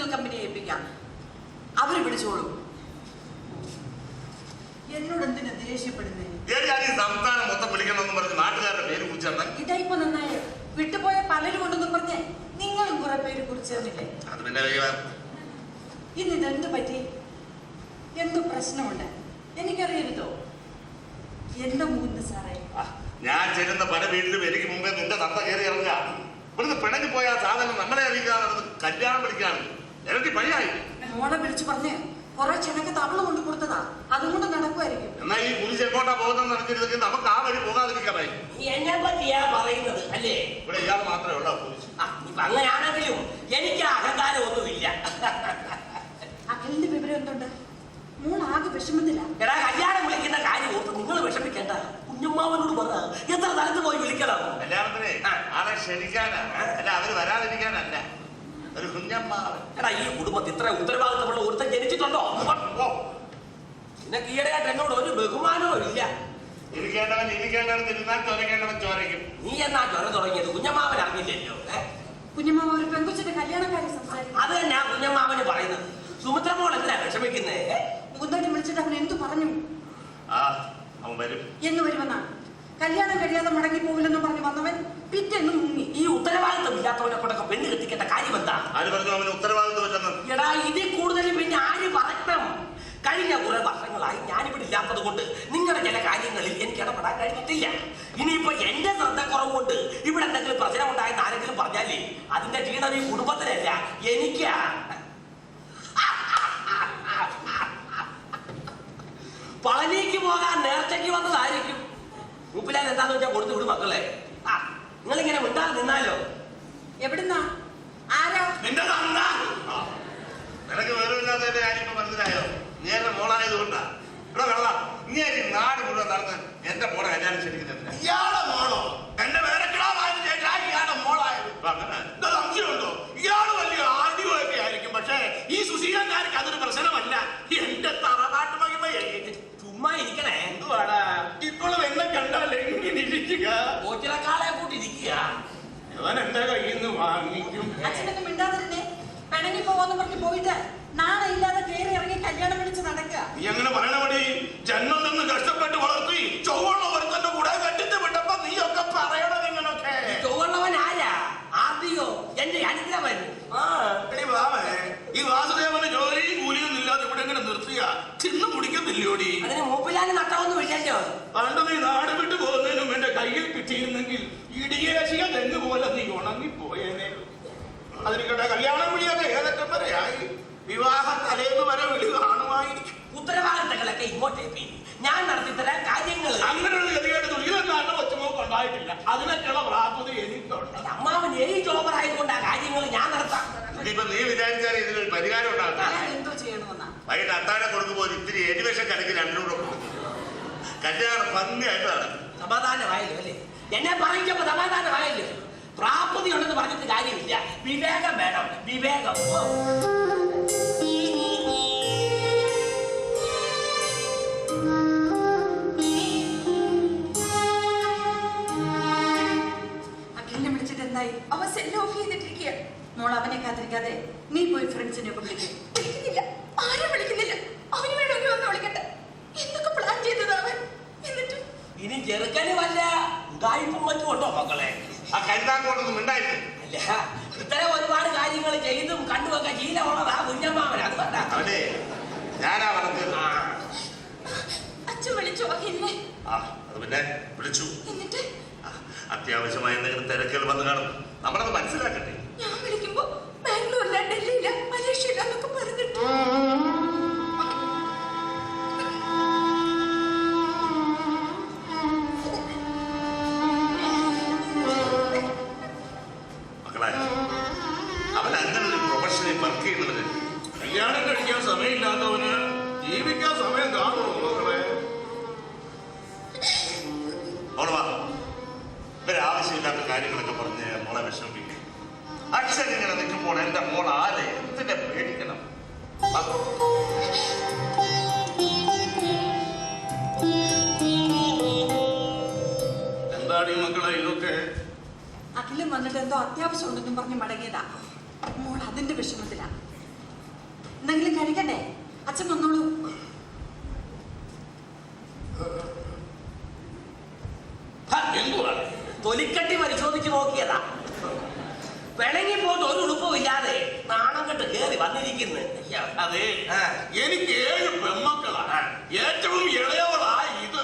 L company ഏൽപ്പിക്കാം. അവർ പിടിച്ചോളൂ. എന്നോട് എന്തിനാ ദേഷ്യപ്പെടുന്നേ? സംസ്ഥാനം മൊത്തം വിളിക്കണമെന്ന് പറഞ്ഞ് നാട്ടുകാരുടെ പേര് കുറിച്ചാൽ ഇതായിപ്പോ നന്നായി. വിട്ടുപോയ പലരും ഉണ്ടെന്ന് പറഞ്ഞ് നിങ്ങളും കുറെ പേര് കുറിച്ച് അത് പിന്നെ ഇന്ന് ഇതെന്ത് പറ്റി? എന്ത് പ്രശ്നമുണ്ട്. എനിക്കറിയരുതോ? എന്റെ മൂന്ന് സാറേ. ഞാൻ ചെല്ലുന്ന പല വീട്ടിലും എനിക്ക് മുമ്പേ നിന്റെ തത്ത കയറി ഇറങ്ങുക. ഇവിടുന്ന് പിണങ്ങി പോയ സാധനം നമ്മളെ അറിയിക്കാതെ കല്യാണം പണിയായി മോളെ വിളിച്ചു പറഞ്ഞ് കുറെ ചെനക്ക് തവള കൊണ്ട് കൊടുത്തതാ. അതുകൊണ്ട് നടക്കുമായിരിക്കും എന്നാ ഈ കുരിശ് എങ്ങോട്ടാ പോകുന്നതെന്ന് അറിഞ്ഞിരുന്നെങ്കിൽ നമുക്ക് ആ വഴി പോകാതിരിക്കാമായി നീ എന്നെ പറ്റിയാ പറയുന്നത് അല്ലേ? ഇവിടെ ഇയാൾ മാത്രമേ ഉള്ളൂ കുരിശ്. ആ, ഇപ്പൊ അങ്ങനെയാണെങ്കിലും എനിക്ക് അഹങ്കാരം ഒന്നുമില്ല. അഖിലിന്റെ വിവരം എന്തുണ്ട്? മോൾ ആകെ വിഷമത്തില്ല എടാ കല്യാണം വിളിക്കുന്ന കാര്യം ഓർത്ത് നിങ്ങൾ വിഷമിക്കേണ്ട. കുഞ്ഞമ്മാവനോട് പറ. എത്ര സ്ഥലത്ത് പോയി വിളിക്കണം? കല്യാണത്തിനെ. ആളെ ക്ഷണിക്കാനാ. അല്ല അവർ വരാതിരിക്കാനല്ല. ഒരു കുഞ്ഞമ്മാവൻ എടാ ഈ കുടുംബത്തിൽ ഇത്ര ഉത്തരവാദിത്തമുള്ള ഒരുത്തൻ ജനിച്ചിട്ടുണ്ടോ? നിനക്ക് ഈയിടെയായിട്ട് എന്നോട് ഒരു ബഹുമാനവും ഇല്ല. ഇരിക്കേണ്ടവൻ ഇരിക്കേണ്ടവൻ ഇരുന്നാൽ ചൊരക്കേണ്ടവൻ ചോരയ്ക്കും നീ എന്നാ ചൊര തുടങ്ങിയത്? കുഞ്ഞമ്മാവൻ അറിഞ്ഞില്ലല്ലോ ഏ? ഒരു പെങ്കുച്ചിന്റെ കല്യാണക്കാരി സംസാരിക്കും അത് തന്നെ ആ കുഞ്ഞമ്മാവന് പറയുന്നത്. സുമിത്രമോൾ എന്തിനാ വിഷമിക്കുന്നേ? മുകുന്ദനെ വിളിച്ചിട്ട് അവൻ എന്തു പറഞ്ഞു? ആ അവൻ വരും. എന്ന് വരുമെന്നാണ്. കല്യാണം കഴിയാതെ മടങ്ങി പോവില്ലെന്ന് പറഞ്ഞു വന്നവൻ പിറ്റെന്ന് മുങ്ങി ഈ ഉത്തരവാദിത്വം ഇല്ലാത്തവനെ കൊണ്ടൊക്കെ പെണ്ണ് കെട്ടിക്കേണ്ട കാര്യം എന്താ? ആര് പറഞ്ഞു അവന് ഉത്തരവാദിത്വമില്ലെന്ന് എടാ ഇതിൽ കൂടുതൽ പിന്നെ ആര് പറയണം? കഴിഞ്ഞ കുറെ വർഷങ്ങളായി ഞാനിവിടെ ഇല്ലാത്തത് കൊണ്ട് നിങ്ങളുടെ ചില കാര്യങ്ങളിൽ എനിക്ക് ഇടപെടാൻ കഴിഞ്ഞിട്ടില്ല. ഇനിയിപ്പോ എന്റെ ശ്രദ്ധക്കുറവ് കൊണ്ട് ഇവിടെ എന്തെങ്കിലും പ്രശ്നം ഉണ്ടായെന്ന് ആരെങ്കിലും പറഞ്ഞാലേ അതിന്റെ ക്ഷീണം ഈ കുടുംബത്തിനല്ല എനിക്കാ. പളനിക്ക് പോകാൻ നേർച്ചയ്ക്ക് വന്നതായിരിക്കും. ഉപ്പിലാൻ എന്താന്ന് വെച്ചാൽ കൊടുത്തു വിടും മക്കളെ. ആ നിങ്ങളിങ്ങനെ മിണ്ടാതെ നിന്നാലോ? എവിടുന്നാ? ആരാ? നിന്റെ നിനക്ക് വേറെ കാര്യം ഇപ്പൊ മനസ്സിലായോ? നീ എന്റെ മോളായത് കൊണ്ടാ. ഇവിടെ വെള്ള ഇങ്ങനെ നാട് മുഴുവൻ നടന്ന് എന്റെ മോളെ കല്യാണം ക്ഷണിക്കുന്നില്ല ഇയാളെ മോളോ? എന്റെ വേറെ ഇയാളുടെ മോളായത്. അങ്ങനെ സംശയമുണ്ടോ? ഇയാൾ വലിയ ആദ്യം ഒക്കെ ആയിരിക്കും. പക്ഷേ ഈ സുശീലക്കാർക്ക് അതൊരു പ്രശ്നമല്ല. എന്റെ തറവാട്ട് മഹിമ ചുമ്മാ ഇരിക്കണേ. എന്തുവാടാ? ഇപ്പോഴും എന്നെ കണ്ടാൽ എങ്ങനെ ഇരിക്കുക? ഇവൻ എന്റെ കയ്യിൽ നിന്ന് വാങ്ങിക്കും? അച്ഛനൊന്നും മിണ്ടാതിരുന്നേ. പിണങ്ങി പോവാന്ന് പറഞ്ഞു പോയിട്ട് നാളെ ഇല്ലാതെ കയറി ഇറങ്ങി കല്യാണം വിളിച്ച് നടക്കുക. നീ അങ്ങനെ പറയണപടി ജന്മം നിന്ന് കഷ്ടപ്പെട്ട് വളർത്തി ചൊവ്വുള്ള ഒരുത്തന്റെ കൂടെ കെട്ടിട്ട് വിട്ടപ്പോ നീ ഒക്കെ പറയണത് ഇങ്ങനൊക്കെ. ചൊവ്വുള്ളവൻ ആരാ? ആദ്യോ? എന്റെ അനുഗ്രഹൻ ഈ വാസുദേവന് ജോലിയും കൂലിയും ഇല്ലാതെ ഇവിടെ ഇങ്ങനെ നിർത്തിയ? തിന്നു കുടിക്കുന്നില്ലോടി അതിന് മൂപ്പിലാന് നട്ടമൊന്നും ഇല്ലല്ലോ. പണ്ട് നീ നാട് വിട്ടു പോകുന്നതിനും എന്റെ കയ്യിൽ കിട്ടിയിരുന്നെങ്കിൽ ഇടിയേശിയ തെങ്ങ് പോലെ നീ ഉണങ്ങിപ്പോയേനെ. അതിരിക്കട്ടെ കല്യാണം വിളിയൊക്കെ ഏതൊക്കെ വരെയായി വിവാഹ തലേന്ന് വരെ വിളി കാണുമായിരിക്കും. ഉത്തരവാദിത്തങ്ങളൊക്കെ ഇങ്ങോട്ടേക്ക് ഞാൻ നടത്തി തരാൻ കാര്യങ്ങൾ അങ്ങനെയുള്ള ഗതികേട് ദുരിതക്കാരുടെ ഒച്ചമോക്ക് ഉണ്ടായിട്ടില്ല അതിനൊക്കെയുള്ള പ്രാപ്തി എനിക്കുണ്ട്. അമ്മാവൻ ഏജ് ഓവർ ആയതുകൊണ്ട് ആ കാര്യങ്ങൾ ഞാൻ നടത്താം ഇപ്പൊ നീ വിചാരിച്ചാൽ ഇതിനൊരു പരിഹാരം ഉണ്ടാകും ഞാൻ എന്തോ ചെയ്യണമെന്നാ വൈകിട്ട് അത്താഴം കൊടുക്കുമ്പോൾ ഇത്തിരി എരിവശം കലക്കി രണ്ടും കൂടെ കൊടുക്കും. കല്യാണം ഭംഗിയായിട്ട് നടക്കും. സമാധാനമായല്ലോ അല്ലേ? എന്നെ പറയിച്ചപ്പോ സമാധാനമായല്ലോ പ്രാപ്തി ഉണ്ടെന്ന് പറഞ്ഞിട്ട് കാര്യമില്ല. വിവേകം വേണം. വിവേകം. മോൾ അവനെ കാത്തിരിക്കാതെ നീ പോയി ഫ്രണ്ട്സിനെ ഒക്കെ വിളിക്കും. വിളിക്കുന്നില്ല. ആരും വിളിക്കുന്നില്ല. അവന് വേണമെങ്കിൽ വന്ന് വിളിക്കട്ടെ. എന്തൊക്കെ പ്ലാൻ ചെയ്തത് അവൻ? എന്നിട്ട്? ഇനി ചെറുക്കന് വല്ല ഉടായ്പും മറ്റും ഉണ്ടോ മക്കളെ? ആ കരുതാങ്കോട്ടൊന്നും ഉണ്ടായില്ലേ അല്ല ഇത്തരം ഒരുപാട് കാര്യങ്ങൾ ചെയ്തും കണ്ടുമൊക്കെ ശീലമുള്ളതാ കുഞ്ഞമ്മാവൻ അത് വേണ്ട അവനെ ഞാനാ വളർത്തിയത് ആ, അച്ഛൻ വിളിച്ചു? അഖിലിനെ ആ അത് പിന്നെ വിളിച്ചു. എന്നിട്ട്? അത്യാവശ്യമായ എന്തെങ്കിലും തിരക്കുകൾ വന്നു കാണും. നമ്മളത് മനസ്സിലാക്കട്ടെ. ഇല്ലാത്ത കാര്യങ്ങളൊക്കെ പറഞ്ഞ് മോളെ വിഷമിപ്പിക്കും അച്ഛൻ ഇങ്ങനെ നിൽക്കുമ്പോൾ എന്റെ മോൾ ആരെ? എന്തിനെ പേടിക്കണം? എന്താണ് ഈ മക്കളെ ഇതൊക്കെ? അഖിലും വന്നിട്ട് എന്തോ അത്യാവശ്യം ഉണ്ടെന്നും പറഞ്ഞ് മടങ്ങിയതാ. മോൾ അതിന്റെ വിഷമത്തിലാ. എന്തെങ്കിലും കഴിക്കണ്ടേ? അച്ഛൻ വന്നോളൂ. എന്തോ തൊലിക്കട്ടി പരിശോധിച്ച് നോക്കിയതാ. വിളങ്ങി പോയിട്ട് ഒരു ഉടുപ്പും ഇല്ലാതെ നാണം കെട്ട് കേറി വന്നിരിക്കുന്നു. അതെ എനിക്ക് ഏഴ് പെമ്മക്കളാണ് ഏറ്റവും ഇളയവളാ ഇത്.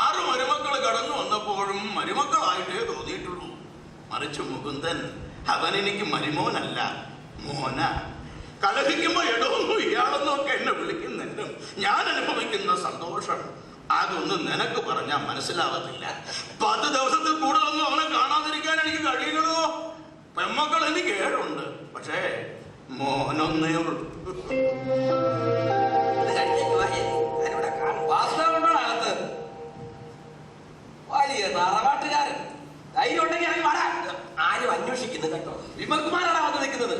ആറ് മരുമക്കൾ കടന്നു വന്നപ്പോഴും മരുമക്കളായിട്ടേ തോന്നിയിട്ടുള്ളൂ. മറിച്ച് മുകുന്ദൻ അവൻ എനിക്ക് മരുമോനല്ല മോന. കലഹിക്കുമ്പോ എടോന്നും ഇയാളെന്നൊക്കെ എന്നെ വിളിക്കുന്നെങ്കിലും ഞാൻ അനുഭവിക്കുന്ന സന്തോഷം. അതൊന്നും നിനക്ക് പറഞ്ഞാൽ മനസ്സിലാവത്തില്ല. പത്ത് ദിവസത്തിൽ കൂടുതലൊന്നും അവനെ കാണാതിരിക്കാൻ എനിക്ക് കഴിയില്ലടോ. പെമ്മക്കൾ എനിക്ക് ഏഴുണ്ട് പക്ഷേ മോനൊന്നേ ഉള്ളൂ? വലിയ തറവാട്ടുകാരൻ ധൈര്യം ഉണ്ടെങ്കിൽ ഇറങ്ങി വാടാ. ആരും അന്വേഷിക്കുന്നു കേട്ടോ വിമൽകുമാരാണ് വന്ന് നിൽക്കുന്നത്?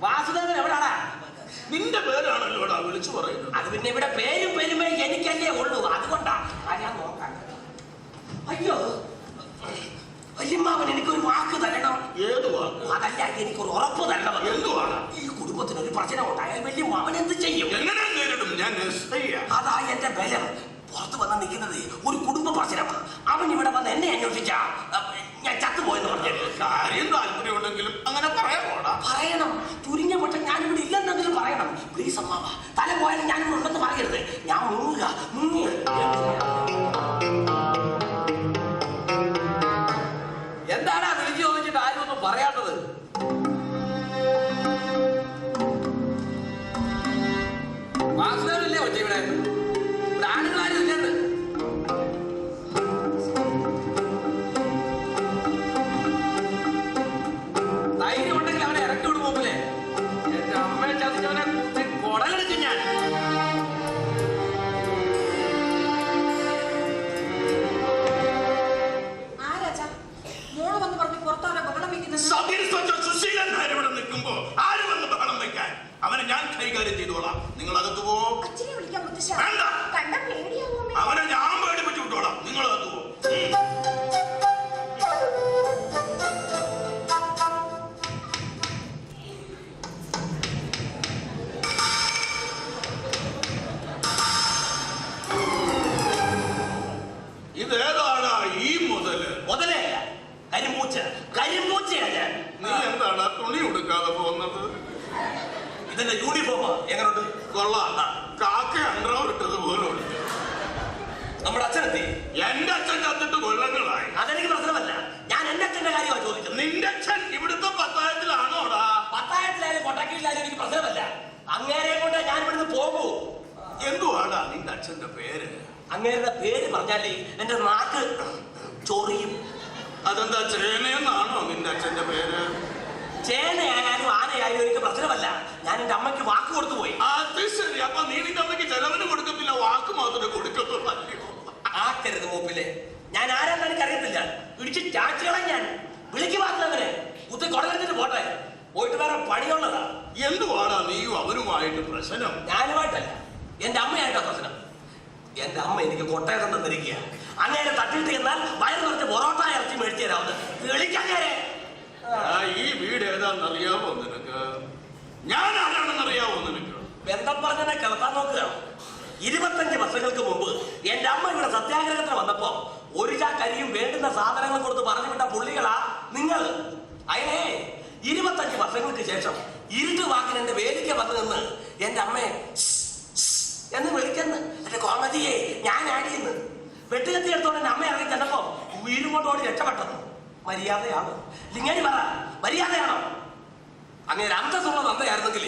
വാസുദേവൻ എവിടാടാ? നിന്റെ പേരാണല്ലോടാ വിളിച്ചു പറയുന്നത്. അത് പിന്നെ ഇവിടെ പേരും പെരുമയും എനിക്കല്ലേ ഉള്ളൂ. അതുകൊണ്ടാ ഞാൻ നോക്കാം. അയ്യോ. വല്യമ്മാവൻ എനിക്കൊരു വാക്ക് തരണം. ഏത് വാക്ക്? അതല്ല എനിക്കൊരു ഉറപ്പ് തരണം. എന്തുവാണ്? ഈ കുടുംബത്തിന് ഒരു പ്രശ്നം ഉണ്ടായാൽ വല്യമ്മാവൻ എന്ത് ചെയ്യും? എങ്ങനെ നേരിടും? ഞാൻ അതാ എന്റെ ബലം. പുറത്തു വന്ന് നിൽക്കുന്നത് ഒരു കുടുംബ പ്രശ്നമാണ് അവൻ ഇവിടെ വന്ന് എന്നെ അന്വേഷിച്ച. ഞാൻ ചത്തുപോയെന്ന് പറഞ്ഞു കാര്യം താല്പര്യമുണ്ടെങ്കിലും അങ്ങനെ പറയാമോടാ പറയണം. ചുരുങ്ങിയ പക്ഷം ഞാൻ ഇവിടെ ഇല്ലെന്നെങ്കിലും പറയണം പ്ലീസ് അമ്മാവ തല പോയാലും ഇവിടെ ഉണ്ടെന്ന് പറയരുത് ഞാൻ മുങ്ങുക. മുങ്ങി എന്താണ് വിളിച്ചു ചോദിച്ചിട്ട് ആരും ഒന്നും പറയാത്തത്? വാസുദേവനല്ലേ ഒച്ച ഇവിടെ? ആണുങ്ങളാരും ഇല്ലെന്ന് ധൈര്യം ഉണ്ടെങ്കിൽ അവനെ ഇറക്കി വിടും മുമ്പിലെ. എന്റെ അമ്മയെ ചതിച്ചവനെ നിന്റെ അച്ഛൻ ഇവിടുത്തെ പത്തായത്തിലാണോടാ? പത്തായത്തിലായാലും കൊട്ടാക്കിയിലായാലും എനിക്ക് പ്രശ്നമല്ല. അങ്ങേരെ കൊണ്ട് ഞാൻ ഇവിടുന്ന് പോകൂ. എന്തുവാടാ നിന്റെ അച്ഛന്റെ പേര്? അങ്ങേരുടെ പേര് പറഞ്ഞാലേ എന്റെ നാക്ക് ചൊറിയും. അതെന്താ ചേനയെന്നാണോ നിന്റെ അച്ഛന്റെ പേര്? ചേനയായാലും ആനയായാലും എനിക്ക് പ്രശ്നമല്ല. ഞാൻ എന്റെ അമ്മയ്ക്ക് വാക്ക് കൊടുത്തു പോയി. അത് ശരി. അപ്പൊ നീ നിന്റെ അമ്മയ്ക്ക് ചെലവിന് കൊടുക്കത്തില്ല വാക്ക് മാത്രമേ കൊടുക്കത്തുള്ളൂ? ആക്കരുത് മൂപ്പിലെ. ഞാൻ ആരാന്ന് എനിക്കറിയത്തില്ല. ഇടിച്ച് ചാച്ചുകളെ ഞാൻ. വിളിക്ക് മാത്രവനെ കുത്തി കൊടലെടുത്തിട്ട് പോട്ടെ. പോയിട്ട് വേറെ പണിയുള്ളതാ. എന്തുവാടാ നീയും അവരുമായിട്ട് പ്രശ്നം? ഞാനുമായിട്ടല്ല. എന്റെ അമ്മയായിട്ടാ പ്രശ്നം. എന്റെ അമ്മ എനിക്ക് കൊട്ടയം തന്നിരിക്കുക അങ്ങനെ തട്ടിട്ട് എന്നാൽ വയറ് നിറച്ച് പൊറോട്ട ഇറച്ചി മേടിച്ചു തരാമെന്ന് വിളിക്കങ്ങേരെ ആ, ഈ വീട് ഏതാണെന്ന് അറിയാവോ നിനക്ക്? ഞാൻ ആരാണെന്ന് അറിയാമോ നിനക്ക്? ബന്ധം പറഞ്ഞതിനെ കേൾക്കാൻ നോക്കുക. ഇരുപത്തഞ്ച് വർഷങ്ങൾക്ക് മുമ്പ് എന്റെ അമ്മ ഇവിടെ സത്യാഗ്രഹത്തിന് വന്നപ്പോ ഒരു ചാക്കരിയും വേണ്ടുന്ന സാധനങ്ങൾ കൊടുത്ത് പറഞ്ഞു വിട്ട നിങ്ങൾ അയേ ഇരുപത്തഞ്ച് വർഷങ്ങൾക്ക് ശേഷം ഇരുട്ട് വാക്കിന് എന്റെ വേദിക്ക വന്നു നിന്ന് എന്റെ അമ്മയെ എന്ന് വിളിക്കുന്നു. എന്റെ കോമതിയെ ഞാൻ ആടിയെന്ന് വെട്ടുകത്തി എടുത്തോണ്ട് എന്റെ അമ്മ ഇറങ്ങി ചെന്നപ്പോ വീടും കൊണ്ടോടി രക്ഷപ്പെട്ടത് മര്യാദയാണ്. ഇങ്ങനെ പറ മര്യാദയാണോ? അങ്ങനെ അന്തസ്സുള്ള നന്ദയായിരുന്നെങ്കിൽ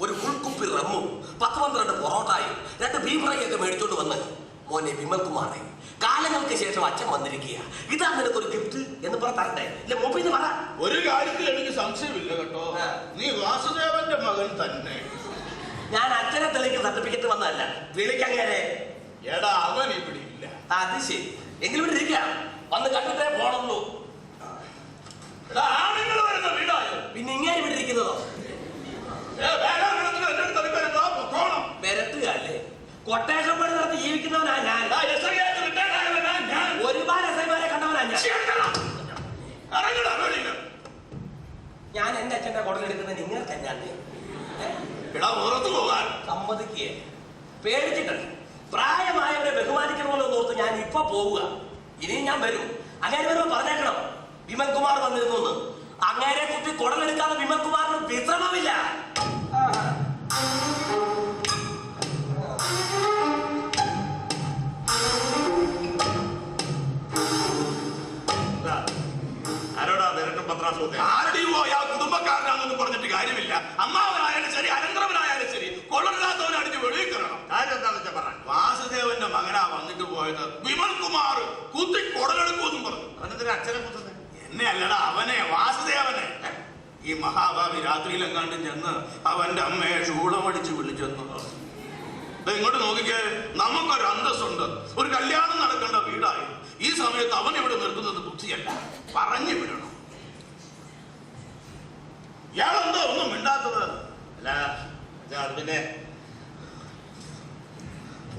ഒരു ഉൾക്കുപ്പി റമ്മും പത്ത് പന്ത്രണ്ട് പൊറോട്ടായും രണ്ട് ഒക്കെ മേടിച്ചോണ്ട് വന്ന് മോനെ വിമൽ കുമാറെ കാലങ്ങൾക്ക് ശേഷം അച്ഛൻ വന്നിരിക്കുക ഇതാ നിനക്ക് ഒരു ഗിഫ്റ്റ് എന്ന് പറ തരണ്ടേ. ഇല്ല മൂപ്പിന്ന് പറ. ഒരു കാര്യത്തിൽ എനിക്ക് സംശയമില്ല കേട്ടോ. നീ വാസുദേവന്റെ മകൻ തന്നെ. ഞാൻ അച്ഛനെ തെളിക്ക് സർട്ടിഫിക്കറ്റ് വന്നതല്ല. വിളിക്കങ്ങനെ എടാ അവൻ ഇവിടെ ഇല്ല. അത് ശരി. എങ്കിലും ഇവിടെ ഇരിക്കാം. വന്ന് കണ്ടിട്ടേ പോണുള്ളൂ. ആണുങ്ങൾ വരുന്ന വീടായോ? പിന്നെ ഇങ്ങനെ ഇവിടെ ഇരിക്കുന്നതോ? കൊട്ടേഷൻ നടത്തി ഞാൻ. ഒരുപാട് എസ് ഐമാരെ കണ്ടവനാ ഞാൻ. ഞാൻ എന്റെ അച്ഛന്റെ കുടലെടുക്കുന്നത് നിങ്ങൾ തന്നെയാണ്. സമ്മതിക്കേ. പേടിച്ചിട്ടുണ്ട്. പ്രായമായവരെ ബഹുമാനിക്കണമല്ലോ ഓർത്ത് ഞാൻ ഇപ്പൊ പോവുക. ഇനിയും ഞാൻ വരും. അങ്ങനെ വരുമ്പോ പറഞ്ഞേക്കണം. വിമൽ കുമാർ വന്നിരുന്നു എന്ന്. അങ്ങനെ കുട്ടി കുടലെടുക്കാതെ വിമൽ കുമാറിന് വിശ്രമമില്ല. ആരുടെയും ആ കുടുംബക്കാരനാണെന്ന് പറഞ്ഞിട്ട് കാര്യമില്ല. അമ്മാവനായാലും ശരി അനന്തരവനായാലും ശരി കൊള്ളരുതാത്തവനെ അടിച്ച് വെളിയിൽ കാര്യം എന്താണെന്ന് വെച്ചാൽ പറ. വാസുദേവന്റെ മകനാ വന്നിട്ട് പോയത് വിമൽ കുമാർ കുത്തി കൊടലെടുക്കുമെന്നും പറഞ്ഞു. അവനെന്തിനാ അച്ഛനെ കുത്തുന്നത് എന്നെ അല്ലടാ അവനെ വാസുദേവനെ. ഈ മഹാഭാവി രാത്രിയിലെങ്ങാണ്ടും ചെന്ന് അവന്റെ അമ്മയെ ശൂളമടിച്ച് വിളിച്ചെന്ന് ഇങ്ങോട്ട് നോക്കിക്കേ. നമുക്കൊരു അന്തസ്സുണ്ട്. ഒരു കല്യാണം നടക്കേണ്ട വീടായി. ഈ സമയത്ത് അവൻ ഇവിടെ നിർത്തുന്നത് ബുദ്ധിയല്ല പറഞ്ഞു വിടണം. ഇയാളെന്തോ ഒന്നും മിണ്ടാത്തത്. അല്ല അത് പിന്നെ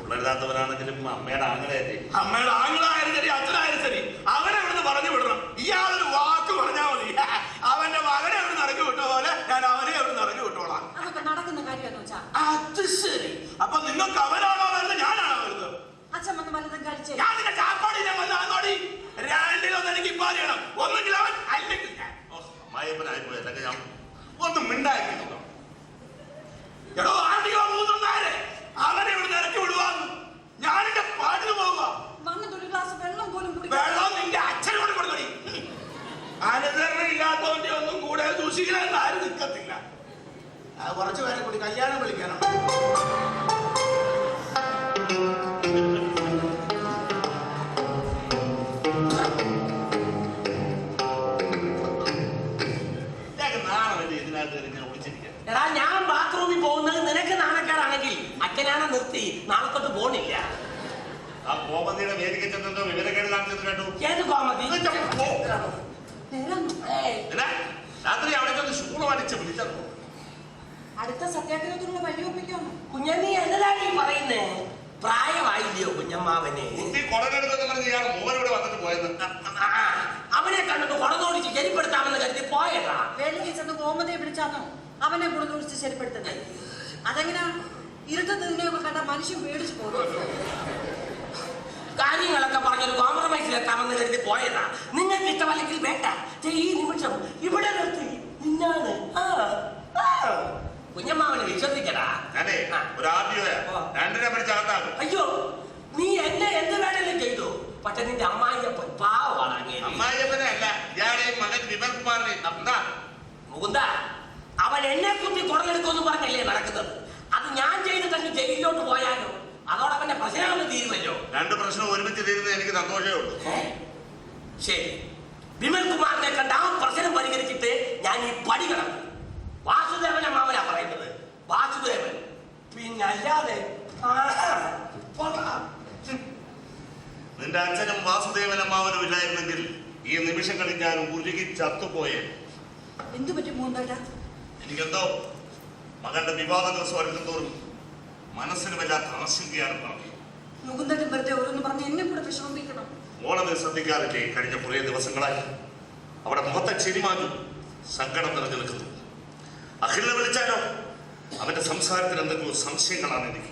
ഉള്ളരുതാത്തവനാണെങ്കിലും അമ്മയുടെ ആങ്ങളയല്ലേ അമ്മയുടെ ആങ്ങളായാലും ശരി അച്ഛനായാലും ശരി അവരെ ഇവിടുന്ന് പറഞ്ഞു വിടണം. ഇയാളൊരു വാക്ക് പറഞ്ഞാൽ മതി അവന്റെ മകനെ ഇവിടെ നടക്കി വിട്ട പോലെ ഞാൻ അവനെ ഇവിടെ നടക്കി വിട്ടോളാം അതൊക്കെ നടക്കുന്ന കാര്യമെന്ന് വെച്ചാ അത് ശരി അപ്പൊ നിങ്ങൾക്ക് അവനാണോ വരുന്നത് ഞാനാണോ വരുന്നത് അച്ഛൻ വന്ന് വല്ലതും കഴിച്ചേ ഞാൻ നിന്റെ ചാപ്പാടിനെ വന്നാടി രണ്ടിലൊന്നും എനിക്ക് ഇപ്പൊ അറിയണം ഒന്നെങ്കിൽ അവൻ അല്ലെങ്കിൽ ഞാൻ അമ്മായിപ്പനായിപ്പോയി എന്നൊക്കെ ഞാൻ ഒന്നും മിണ്ടായിരിക്കുന്നു എടോ ആദ്യോ മൂന്നാരെ അവനെ ഇവിടെ നിരക്കി വിടുവാന്ന് ഞാനിന്റെ പാട്ടിന് പോവുക. ഗ്ലാസ് വെള്ളം പോലും വെള്ളം നിന്റെ അച്ഛനോട് കൊടുക്കണി അനുസരണ ഇല്ലാത്തവന്റെ ഒന്നും കൂടെ ദുശീലം ആരും നിൽക്കത്തില്ല. കുറച്ചു പേരെ കൂടി കല്യാണം വിളിക്കാനാണ് നിർത്തി നാളെ തൊട്ട് പോണില്ല. ആ കോമതിയുടെ വേദിക്ക് ചെന്നോ വിവരക്കേട് കാണിച്ചത് കേട്ടു. ഏത് കോമതി രാത്രി അവിടെ ചെന്ന് ശൂളം അടിച്ച് വിളിച്ചു അടുത്ത സത്യാഗ്രഹത്തിനുള്ള വഴി ഒപ്പിക്കാമോ നീ എന്നതാണ് ഈ പറയുന്നേ? പ്രായമായില്ലയോ കുഞ്ഞമ്മാവനെ? മോനോട് വന്നിട്ട് പോയത് അവനെ കണ്ടിട്ട് കൊടതോടിച്ച് ശരിപ്പെടുത്താമെന്ന് കരുതി പോയതാ. വേലിക്ക് ചെന്ന് കോമതയെ പിടിച്ചാന്നോ അവനെ കൊടതോടിച്ച് ശരിപ്പെടുത്തുന്നത്. അതെങ്ങനാ? ഇരുട്ടത്ത് നിന്നെയൊക്കെ കണ്ട മനുഷ്യൻ പേടിച്ചു പോകും. കാര്യങ്ങളൊക്കെ പറഞ്ഞൊരു കോംപ്രമൈസിലെത്താമെന്ന് കരുതി പോയതാ. നിങ്ങൾക്ക് ഇഷ്ടമല്ലെങ്കിൽ വേണ്ട. ഈ നിമിഷം ഇവിടെ നിർത്തി. നിന്നാണ്. ആ. കുഞ്ഞമ്മാവനെ വിശ്വസിക്കടാ. ഞാനേ ഒരു ആദ്യമേ ഓ. രണ്ടിനെ പിടിച്ചകത്താകും അയ്യോ നീ എന്നെ എന്ത് വേണമെങ്കിലും ചെയ്തു. പക്ഷെ നിന്റെ അമ്മായിയപ്പൻ പാവമാണ് അങ്ങേര്. അമ്മായിയപ്പനെ അല്ല ഇയാളെയും മകൻ വിമൽ കുമാറിനെ. മുകുന്ദ അവൻ എന്നെ കുത്തി കുറഞ്ഞെടുക്കുമെന്ന് പറഞ്ഞല്ലേ നടക്കുന്നത്? അത് ഞാൻ ചെയ്തിട്ടങ്ങ് ജയിലിലോട്ട് പോയാലോ? അതോടൊപ്പം പ്രശ്നങ്ങൾ തീരുമല്ലോ. രണ്ട് പ്രശ്നം ഒരുമിച്ച് തീരുന്നത് എനിക്ക് സന്തോഷമേ ഉള്ളൂ. ശരി. വിമൽ കുമാറിനെ കണ്ട ആ പ്രശ്നം പരിഹരിച്ചിട്ട് ഞാൻ ഈ പടി കിടക്കും വാസുദേവൻ അമ്മാവനാ പറയുന്നത്. വാസുദേവൻ. പിന്നെ അല്ലാതെ. നിന്റെ അച്ഛനും വാസുദേവൻ അമ്മാവനും ഇല്ലായിരുന്നെങ്കിൽ ഈ നിമിഷങ്ങളിൽ ഞാൻ ഉരുകി ചത്തുപോയേ എന്തു പറ്റി മൂന്നേട്ടാ എനിക്കെന്തോ മകന്റെ വിവാഹ ദിവസം അടുക്കുന്തോറും മനസ്സിന് വല്ലാത്ത ആശങ്കയാണ് വെറുതെ ഓരോന്ന് പറഞ്ഞ് എന്നെ കൂടെ വിഷമിപ്പിക്കണം മോളത് ശ്രദ്ധിക്കാറില്ലേ? കഴിഞ്ഞ കുറേ ദിവസങ്ങളായി അവിടെ മുഖത്തെ ചിരിമാഞ്ഞു സങ്കടം നിറഞ്ഞു നിൽക്കുന്നു. അഖിലിനെ വിളിച്ചാലോ? അവന്റെ സംസാരത്തിൽ എന്തെങ്കിലും സംശയങ്ങളാണ് എനിക്ക്.